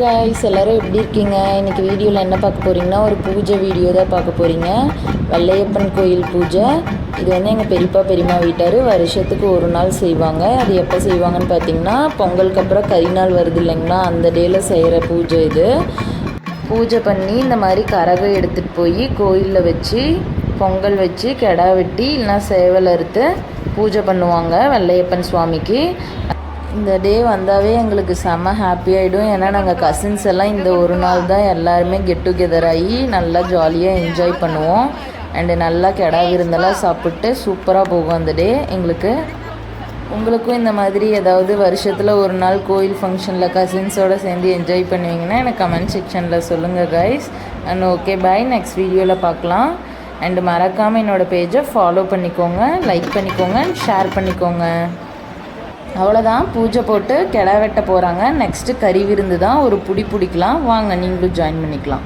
Guys எல்லோரும் எப்படி இருக்கீங்க? இன்றைக்கி வீடியோவில் என்ன பார்க்க போகிறீங்கன்னா ஒரு பூஜை வீடியோ தான் பார்க்க போகிறீங்க வல்லையப்பன் கோயில் பூஜை. இது வந்து எங்கள் பெரியப்பா பெரியம்மா வீட்டார். வருஷத்துக்கு ஒரு நாள் செய்வாங்க. அது எப்போ செய்வாங்கன்னு பார்த்தீங்கன்னா பொங்கலுக்கு அப்புறம் கரிநாள் வருது இல்லைங்களா? அந்த டேயில் செய்கிற பூஜை இது. பூஜை பண்ணி இந்த மாதிரி கரகம் எடுத்துகிட்டு போய் கோயிலில் வச்சு பொங்கல் வச்சு கெடா வெட்டி இல்லைன்னா சேவல் அறுத்து பூஜை பண்ணுவாங்க வெள்ளையப்பன் சுவாமிக்கு. இந்த டே வந்தாவே எங்களுக்கு செம்ம ஹாப்பி ஆகிடும் ஏன்னா நாங்கள் கசின்ஸ் எல்லாம் இந்த ஒரு நாள் தான் எல்லாருமே கெட் டுகெதர் ஆகி நல்லா ஜாலியாக என்ஜாய் பண்ணுவோம். அண்டு நல்லா கெடா விருந்தெல்லாம் சாப்பிட்டு சூப்பராக போகும் அந்த டே எங்களுக்கு உங்களுக்கும் இந்த மாதிரி ஏதாவது வருஷத்தில் ஒரு நாள் கோயில் ஃபங்க்ஷனில் கசின்ஸோடு சேர்ந்து என்ஜாய் பண்ணுவீங்கன்னா எனக்கு கமெண்ட் செக்ஷனில் சொல்லுங்கள் guys and okay bye next வீடியோவில் பார்க்கலாம் அண்டு மறக்காமல் என்னோடய பேஜை ஃபாலோ பண்ணிக்கோங்க லைக் பண்ணிக்கோங்க அண்ட் ஷேர் பண்ணிக்கோங்க. அவ்வளோதான் பூஜை போட்டு கிடா வெட்ட போகிறாங்க நெக்ஸ்ட்டு கறி விருந்து தான். ஒரு புடி பிடிக்கலாம். வாங்க நீங்களும் ஜாயின் பண்ணிக்கலாம்.